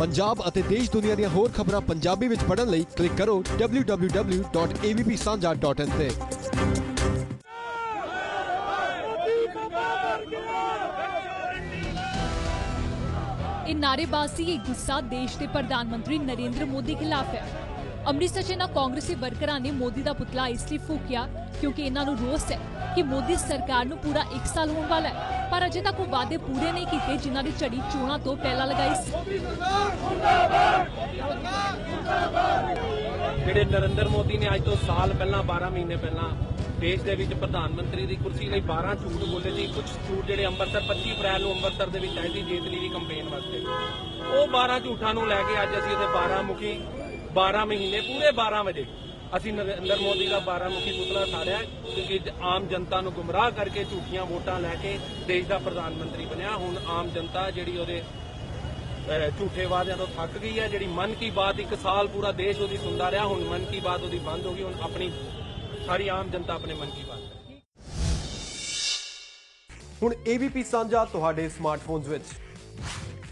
ਪੰਜਾਬ ਅਤੇ ਦੇਸ਼ ਦੁਨੀਆ ਦੀਆਂ ਹੋਰ ਖਬਰਾਂ ਪੰਜਾਬੀ ਵਿੱਚ ਪੜ੍ਹਨ ਲਈ ਕਲਿੱਕ ਕਰੋ www.avpsanja.in ਤੇ। ਇਹ ਨਾਅਰੇਬਾਜ਼ੀ, ਇਹ ਗੁੱਸਾ ਦੇਸ਼ ਦੇ ਪ੍ਰਧਾਨ ਮੰਤਰੀ ਨਰਿੰਦਰ ਮੋਦੀ ਖਿਲਾਫ ਹੈ। ਅੰਮ੍ਰਿਤਸਰ 'ਚ ਇਹਨਾਂ ਕਾਂਗਰਸੀ ਵਰਕਰਾਂ ਨੇ ਮੋਦੀ ਦਾ ਪੁਤਲਾ ਇਸ ਲਈ ਫੂਕਿਆ ਕਿਉਂਕਿ ਇਹਨਾਂ ਨੂੰ ਰੋਸ ਹੈ ਕਿ ਮੋਦੀ ਸਰਕਾਰ ਨੂੰ ਪੂਰਾ 1 ਸਾਲ ਹੋਣ ਵਾਲਾ ਹੈ। ਪਰ ਅਜੇ ਤੱਕ ਉਹ ਵਾਅਦੇ ਪੂਰੇ ਨਹੀਂ ਕੀਤੇ ਜਿਨ੍ਹਾਂ ਦੀ ਝੜੀ ਚੋਣਾਂ ਤੋਂ ਪਹਿਲਾਂ ਲਗਾਈ ਸੀ। ਜਿਹੜੇ ਨਰਿੰਦਰ ਮੋਦੀ ਨੇ ਅੱਜ ਤੋਂ ਸਾਲ ਪਹਿਲਾਂ 12 ਮਹੀਨੇ ਪਹਿਲਾਂ ਦੇਸ਼ ਦੇ ਵਿੱਚ ਪ੍ਰਧਾਨ ਮੰਤਰੀ ਦੀ ਕੁਰਸੀ ਲਈ 12 ਝੂਠ ਬੋਲੇ ਸੀ ਕੁਝ ਝੂਠ ਜਿਹੜੇ ਅੰਮ੍ਰਿਤਸਰ 25 ਅਪ੍ਰੈਲ ਨੂੰ ਅੰਮ੍ਰਿਤਸਰ ਦੇ ਵਿੱਚ ਆਏ ਸੀ, ਜੇਤਲੀ ਦੀ ਕੰਪੇਨ ਵਾਸਤੇ। ਉਹ 12 ਝੂਠਾਂ ਨੂੰ ਲੈ ਕੇ ਅੱਜ ਅਸੀਂ ਉਹਦੇ 12 ਮੁਖੀ 12 ਮਹੀਨੇ, ਪੂਰੇ 12 ਵਜੇ। ਅਸੀਂ ਨਰਿੰਦਰ ਮੋਦੀ ਦਾ 12 ਮੁਖੀ ਪੁਤਲਾ ਸਾੜਿਆ ਕਿਉਂਕਿ ਆਮ ਜਨਤਾ ਨੂੰ ਗੁੰਮਰਾਹ ਕਰਕੇ ਝੂਠੀਆਂ ਵੋਟਾਂ ਲੈ ਕੇ ਦੇਸ਼ ਦਾ ਪ੍ਰਧਾਨ ਮੰਤਰੀ ਬਣਿਆ। ਹੁਣ ਆਮ ਜਨਤਾ ਜਿਹੜੀ ਉਹਦੇ ਝੂਠੇ ਵਾਅਦਿਆਂ ਤੋਂ ਥੱਕ ਗਈ ਹੈ, ਜਿਹੜੀ ਮਨ ਕੀ ਬਾਤ ਇੱਕ ਸਾਲ ਪੂਰਾ ਦੇਸ਼ ਉਹਦੀ ਸੁਣਦਾ ਰਿਹਾ, ਹੁਣ ਮਨ ਕੀ ਬਾਤ ਉਹਦੀ ਬੰਦ ਹੋ ਗਈ, ਹੁਣ ਆਪਣੀ ਸਾਰੀ ਆਮ ਜਨਤਾ ਆਪਣੇ ਮਨ ਕੀ ਬਾਤ ਕਰੇ। ਹੁਣ AVP ਸਾਂਝਾ ਤੁਹਾਡੇ ਸਮਾਰਟਫੋਨਸ ਵਿੱਚ।